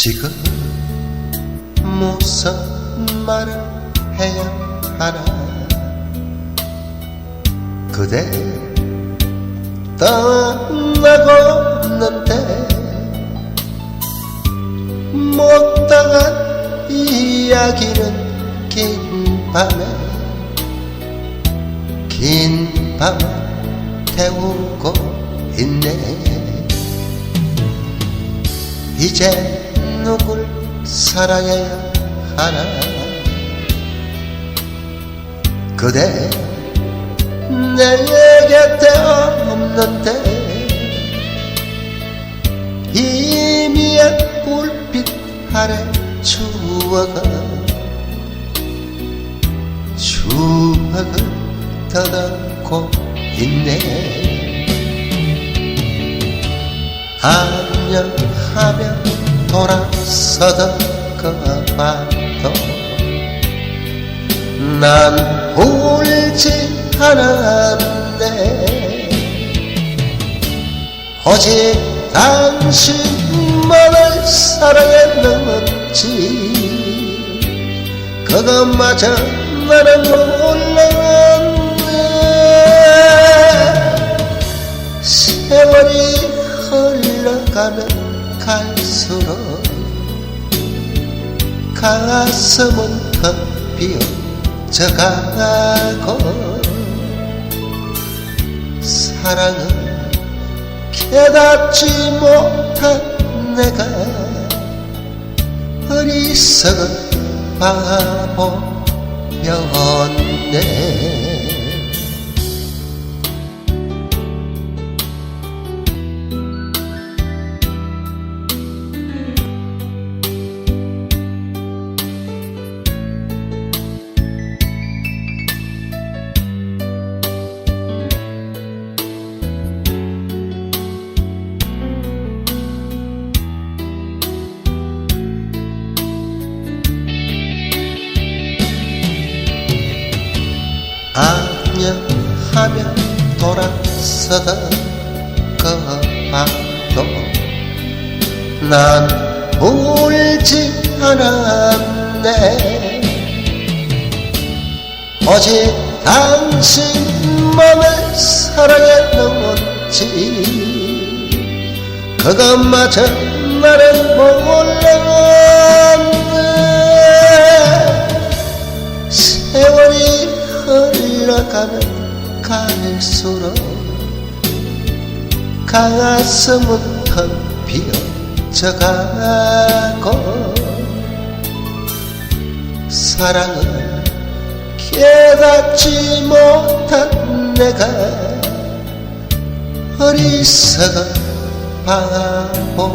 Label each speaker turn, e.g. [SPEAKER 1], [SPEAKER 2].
[SPEAKER 1] 지금 무슨 말을 해야 하나? 그대 떠나고 있는데 못당한 이야기는 긴 밤에 긴 밤에 태우고 있네. 이제 누굴 사랑해야 하나. 그대 내 곁에 없는데 희미한 불빛 아래 추워가 추억을 더듬고 있네. 안녕하며 돌아서던 그 밤도 난 울지 않았네. 오직 당신만을 사랑했는지 그것마저 나는 몰랐네. 세월이 흘러가면 갈수록 가슴은 더 비어져 가고 사랑은 깨닫지 못한 내가 어리석은 바보였네 안녕하며 돌아서던 그 밤도 난 울지 않았네. 오직 당신만을 사랑했는지 그것마저 나는 몰랐네. 세월이 흘러 가면 갈수록 가슴은 더 비어져가고 사랑을 깨닫지 못한 내가 어리석은 바보였네